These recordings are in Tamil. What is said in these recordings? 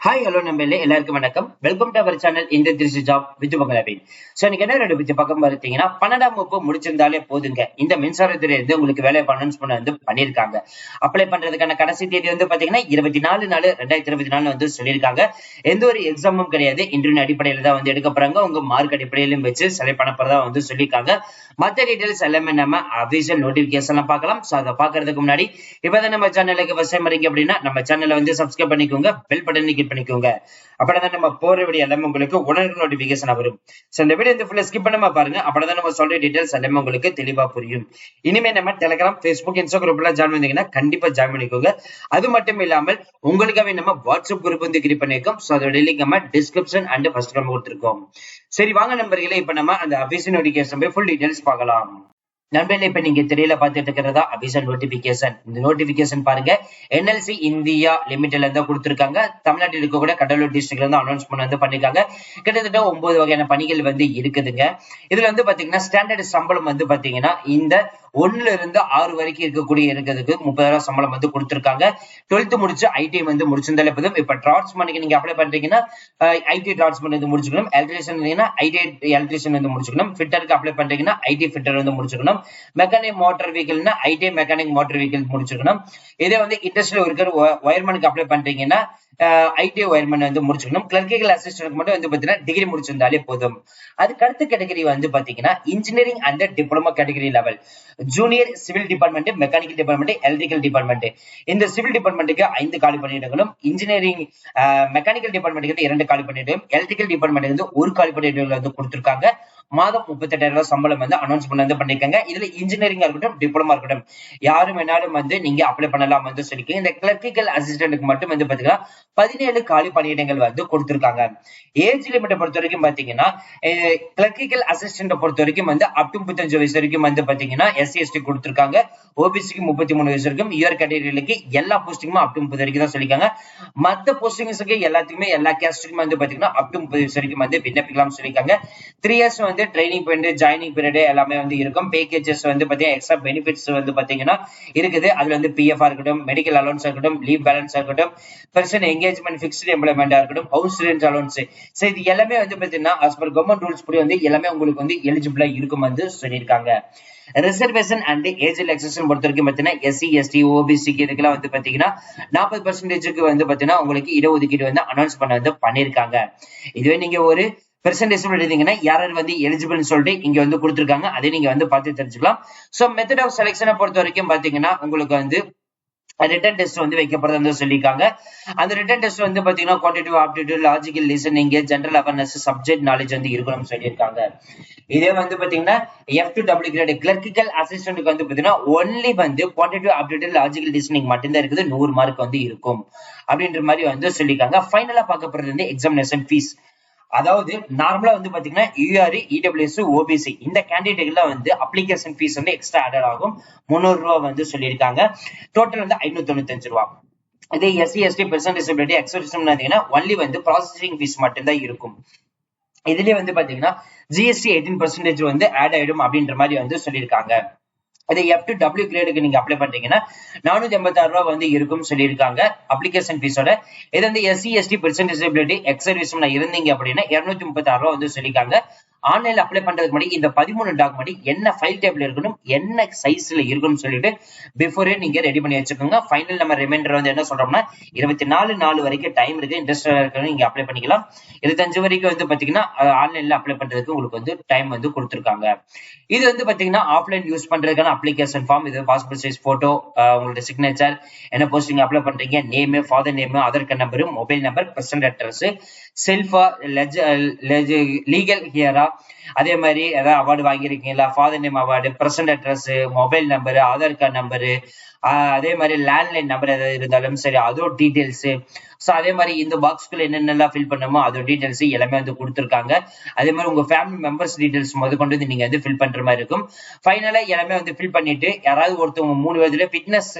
ஹாய் ஹலோ நம்பளே எல்லாருக்கும் வணக்கம். வெல்கம் டு அவர் சேனல் இந்த திருச்சி ஜாப் வித் பங்களாபின் ஸோ இன்னைக்கு என்ன ரெண்டு பத்தி பக்கம் பார்த்தீங்கன்னா பன்னெண்டாம் வகுப்பு முடிச்சிருந்தாலே போதுங்க. இந்த மின்சாரத்துறை வந்து உங்களுக்கு வேலை அனௌன்ஸ் பண்ண வந்து பண்ணியிருக்காங்க. அப்ளை பண்றதுக்கான கடைசி தேதி வந்து பாத்தீங்கன்னா இருபத்தி நாலு நாலு ரெண்டாயிரத்தி இருபத்தி நாலு வந்து சொல்லியிருக்காங்க. எந்த ஒரு எக்ஸாமும் கிடையாது. இன்டர்வியூ அடிப்படையில தான் வந்து எடுக்க போறாங்க. உங்க மார்க் அடிப்படையிலும் வச்சு செலக்ட் பண்ண போறதா வந்து சொல்லியிருக்காங்க. மற்ற டீடைல்ஸ் எல்லாமே நம்ம அபிஷியல் நோட்டிபிகேஷன் எல்லாம் பார்க்கலாம். சோ அதை பாக்குறதுக்கு முன்னாடி இப்பதான் நம்ம சேனலுக்கு ஃபர்ஸ்ட் டைம் வரீங்க அப்படின்னா நம்ம சேனலை வந்து சப்ஸ்கிரைப் பண்ணிக்கோங்க. பெல் பட்டன் பண்ணிக்கோங்க. அப்படின்னா நம்ம போற வீடியோ எல்லாமே உங்களுக்கு உடனே நோட்டிபிகேஷன் வரும். சோ இந்த வீடியோ இந்த ஃபுல்லா ஸ்கிப் பண்ணாம பாருங்க. அப்பதான் நம்ம சொல்ற டீடைல்ஸ் எல்லாமே உங்களுக்கு தெளிவா புரியும். இனிமே நம்ம டெலிகிராம் ஃபேஸ்புக் இன்ஸ்டா குரூப்ல ஜாயின் பண்ணீங்கன்னா கண்டிப்பா ஜாயின் பண்ணிக்கோங்க. அது மட்டும் இல்லாமல் உங்களுக்காகவே நம்ம வாட்ஸ்அப் குரூப் வந்து கிரியேட் பண்ணிருக்கோம் சோ அதோட லிங்க் நம்ம டிஸ்கிரிப்ஷன் அண்ட் ஃபர்ஸ்ட் நம்ம கொடுத்துருக்கோம். சரி வாங்க நம்பர்களே இப்ப நம்ம அந்த அபிஷியல் நோட்டிபிகேஷன் போய் ஃபுல் டீடைல்ஸ் பார்க்கலாம். நண்பர்களே இப்ப நீங்க திரையில பார்த்துட்டு இருக்கிறதா? அபிஷன் நோட்டிபிகேஷன் இந்த நோட்டிபிகேஷன் பாருங்க. என்எல்சி இந்தியா லிமிடெட்ல இருந்தா கொடுத்திருக்காங்க. தமிழ்நாட்டில் இருக்கக்கூடிய கடலூர் டிஸ்ட்ரிக்ட்ல இருந்து அனௌன்ஸ்மெண்ட் வந்து பண்ணிருக்காங்க. கிட்டத்தட்ட ஒன்பது வகையான பணிகள் வந்து இருக்குதுங்க. இதுல வந்து பாத்தீங்கன்னா ஸ்டாண்டர்ட் சம்பளம் வந்து பாத்தீங்கன்னா இந்த ஒண்ணுல இருந்து ஆறு வரைக்கும் இருக்கக்கூடிய இருக்கிறதுக்கு முப்பதாயிரம் சம்பளம் வந்து கொடுத்திருக்காங்க. டுவெல்த் முடிச்சு ஐடி வந்து முடிச்சிருந்தாலே போதும். இப்ப டிரான்ஸ்மெண்ட்க்கு நீங்க அப்ளை பண்றீங்கன்னா ஐடி டிரான்ஸ்மெண்ட் வந்து முடிச்சுக்கணும். எலக்ட்ரிஷியன் ஐடி எலக்ட்ரிஷியன் வந்து முடிச்சுக்கணும். ஃபிட்டருக்கு அப்ளை பண்றீங்கன்னா ஐடி ஃபிட்டர் வந்து முடிச்சுக்கணும். மெக்கானிக் மோட்டர் வெஹிக்கிள்னா ஐடி மெக்கானிக் மோட்டர் வெஹிக்கிள் முடிச்சிருக்கணும். இதே வந்து இண்டஸ்ட்ரியில் இருக்கிற ஒயர்மேனுக்கு அப்ளை பண்றீங்கன்னா ஐடி ஒயர்மன் வந்து முடிச்சுக்கணும் கிளர்க்கிகள் அசிஸ்டன்ட் மட்டும் வந்து பாத்தீங்கன்னா டிகிரி முடிச்சிருந்தாலே போதும். அதுக்கு அடுத்த கேட்டகரி வந்து பாத்தீங்கன்னா engineering and diploma category level junior civil department mechanical department electrical department இந்த சிவில் டிபார்ட்மெண்ட்டுக்கு ஐந்து காலி பணியிடங்களும் இன்ஜினியரிங் மெக்கானிக்கல் டிபார்ட்மெண்ட்டுக்கு இரண்டு காலி பணியிடம் எலக்ட்ரிக்கல் டிபார்ட்மெண்ட் வந்து ஒரு காலி பணியிடங்கள் வந்து கொடுத்திருக்காங்க. மாதம் முப்பத்தெட்டாயிரம் ரூபாய் சம்பளம் வந்து அனௌன்ஸ்மெண்ட் வந்து பண்ணிருக்காங்க. இதுல இன்ஜினியரிங்கா இருக்கட்டும் டிப்ளமா இருக்கட்டும் யாரும் வேணாலும் வந்து நீங்க அப்ளை பண்ணலாம் வந்து சொல்லிருக்கீங்க இந்த கிளர்க்கிக்கல் அசிஸ்டன்ட்டுக்கு மட்டும் வந்து பாத்தீங்கன்னா பதினேழு காலி பணியிடங்கள் வந்து கொடுத்திருக்காங்க. ஏஜ் லிமிட்டை பொறுத்த வரைக்கும் பாத்தீங்கன்னா கிளர்க்கிக்கல் அசிஸ்டன்ட் பொறுத்த வரைக்கும் வந்து அப் டு முப்பத்தஞ்சு வயசு வரைக்கும் வந்து பாத்தீங்கன்னா எஸ்சி எஸ்டி கொடுத்திருக்காங்க. ஓபிசிக்கு முப்பத்தி மூணு வயசு வரைக்கும் இயர் கேட்டகரிகளுக்கு எல்லா போஸ்டிங்குமே அப் டு முப்பது வரைக்கும் தான் சொல்லிருக்காங்க மத்த போஸ்டிங்ஸுக்கு எல்லாத்துக்குமே எல்லா கேஸ்டுக்குமே வந்து பாத்தீங்கன்னா அப் டு முப்பது வயசு வரைக்கும் வந்து விண்ணப்பிக்கலாம்னு சொல்லியிருக்காங்க. த்ரீ இயர்ஸ் வந்து ட்ரைனிங் பீரியட் ஜாயினிங் பீரியட் எல்லாமே வந்து இருக்கும். பேக்கேஜஸ் வந்து பாத்தீங்கன்னா எக்ஸ்ட்ரா பெனிஃபிட்ஸ் வந்து பாத்தீங்கன்னா இருக்குது. அதுல வந்து பிஎஃப் இருக்கட்டும் மெடிக்கல் அலோன்ஸ் இருக்கட்டும் லீவ் பேலன்ஸ் இருக்கட்டும். பெர்சன் என்கேஜ்மெண்ட் ஃபிக்ஸ்டு எம்ப்ளாய்மெண்டா இருக்கட்டும் ஹவுஸ் ரெண்ட் அலோன்ஸ் சோ இது எல்லாமே வந்து பாத்தீங்கன்னா as கவர்மெண்ட் ரூல்ஸ் படி வந்து எல்லாமே உங்களுக்கு வந்து எலிஜிபிளா இருக்கும் வந்து சொல்லியிருக்காங்க. ரிசர்வேஷன் அண்ட் ஏஜ் ரிலாக்ஸேஷன் பொறுத்த வரைக்கும் பாத்தீங்கன்னா எஸ்சி எஸ்டி ஓபிசிக்கு இதுக்கெல்லாம் வந்து பாத்தீங்கன்னா நாற்பது பர்சன்டேஜுக்கு வந்து பாத்தீங்கன்னா உங்களுக்கு இடஒதுக்கீடு வந்து அனௌன்ஸ் பண்ண வந்து பண்ணிருக்காங்க இதுவே நீங்க ஒரு பெர்சன்டேஜ் எழுதிங்கன்னா யார் யார் வந்து எலிஜிபிள்னு சொல்லிட்டு இங்க வந்து கொடுத்துருக்காங்க அதை நீங்க வந்து பார்த்து தெரிஞ்சுக்கலாம். சோ மெத்தட் ஆஃப் செலெக்ஷனை பொறுத்த வரைக்கும் பாத்தீங்கன்னா உங்களுக்கு வந்து ரிட்டன் டெஸ்ட் வந்து வைக்கப்படுறது சொல்லியிருக்காங்க. அந்த ரிட்டன் டெஸ்ட் வந்து பாத்தீங்கன்னா quantitative aptitude logical listening general awareness subject knowledge வந்து இருக்கணும்னு சொல்லியிருக்காங்க. இதே வந்து பாத்தீங்கன்னா F two double grade clerical அசிஸ்டன்ட்டுக்கு வந்து பாத்தீங்கன்னா ஒன்லி வந்து குவான்டிட்டிவ் ஆப்டிடியூட் லாஜிக்கல் லிசனிங் மட்டும்தான் இருக்குது. நூறு மார்க் வந்து இருக்கும். அப்படின்ற மாதிரி வந்து சொல்லியிருக்காங்க. ஃபைனலா பார்க்கப்படுறது வந்து எக்ஸாமினேஷன் ஃபீஸ் அதாவது நார்மலா வந்து பாத்தீங்கன்னா யூஆர் இடபிள்யூஎஸ் ஓபிசி இந்த கேண்டிடேட்ல வந்து அப்ளிகேஷன் ஃபீஸ் வந்து எக்ஸ்ட்ரா ஆடட் ஆகும். முந்நூறு ரூபா வந்து சொல்லியிருக்காங்க. டோட்டல் வந்து ஐநூத்தி தொண்ணூத்தஞ்சு ரூபா இதே SC ST person disability exemption பார்த்தீங்கன்னா ஒன்லி வந்து ப்ராசஸிங் ஃபீஸ் மட்டும்தான் இருக்கும். இதுலயே வந்து பாத்தீங்கன்னா ஜிஎஸ்டி எயிட்டீன் பர்சன்டேஜ் வந்து ஆட் ஆயிடும் அப்படின்ற மாதிரி வந்து சொல்லியிருக்காங்க. அதே எஃப் டு டபிள்யூ கிரேடுக்கு நீங்க அப்ளை பண்றீங்கன்னா நானூத்தி எண்பத்தாறு ரூபா வந்து இருக்கும் சொல்லியிருக்காங்க அப்ளிகேஷன் ஃபீஸோட இது வந்து SC ST person disability ex இருந்தீங்க அப்படின்னா இருநூத்தி முப்பத்தாறு ரூபா வந்து சொல்லியிருக்காங்க. ஆன்லைன்ல அப்ளை பண்றதுக்கு முன்னாடி இந்த பதிமூணு டாக்குமெண்ட் என்ன ஃபைல் டேபிள் இருக்கணும் என்ன சைஸ்ல இருக்கணும்னு சொல்லிட்டு பிஃபோரே நீங்க ரெடி பண்ணி வச்சுக்கோங்க. ஃபைனல் நம்ம ரிமைண்டர் வந்து என்ன சொல்றோம்னா இருபத்தி நாலு நாலு வரைக்கும் டைம் இருக்கு. இன்ட்ரெஸ்ட் இருக்கணும் நீங்க அப்ளை பண்ணிக்கலாம். இருபத்தஞ்சு வரைக்கும் வந்து பாத்தீங்கன்னா ஆன்லைன்ல அப்ளை பண்றதுக்கு உங்களுக்கு வந்து டைம் வந்து கொடுத்துருக்காங்க. இது வந்து பாத்தீங்கன்னா ஆஃப்லைன் யூஸ் பண்றதுக்கான அப்ளிகேஷன் ஃபார்ம் இது பாஸ்போர்ட் சைஸ் போட்டோ உங்களோட சிக்னேச்சர் என்ன போஸ்டிங் அப்ளை பண்றீங்க name father name Aadhaar card number mobile number present address செல்ஃபா legal ஹியரா அதே மாதிரி ஏதாவது அவார்டு வாங்கியிருக்கீங்களா? Father name award present address mobile number Aadhaar card number அதே மாதிரி லேண்ட்லைன் நம்பர் ஏதாவது இருந்தாலும் சரி அதோட டீட்டெயில்ஸ் ஸோ அதே மாதிரி இந்த பாக்ஸ்க்குள்ள என்னென்னலாம் ஃபில் பண்ணுமோ அதோட டீட்டெயில்ஸ் எல்லாமே வந்து கொடுத்துருக்காங்க. அதே மாதிரி உங்க ஃபேமிலி மெம்பர்ஸ் டீட்டெயில்ஸ் முத கொண்டு வந்து நீங்க வந்து ஃபில் பண்ற மாதிரி இருக்கும். ஃபைனலா எல்லாமே வந்து ஃபில் பண்ணிட்டு யாராவது ஒருத்தவங்க மூணு வயதுல ஃபிட்னஸ்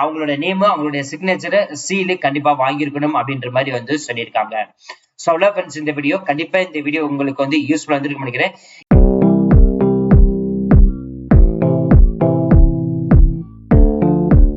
அவங்களோட நேம் அவங்களுடைய சிக்னேச்சரை சீலு கண்டிப்பா வாங்கியிருக்கணும் அப்படின்ற மாதிரி வந்து சொல்லியிருக்காங்க. ஸோ அவ்வளோ ஃப்ரெண்ட்ஸ் இந்த வீடியோ கண்டிப்பா இந்த வீடியோ உங்களுக்கு வந்து யூஸ்ஃபுல்லா வந்துருக்கு நினைக்கிறேன்.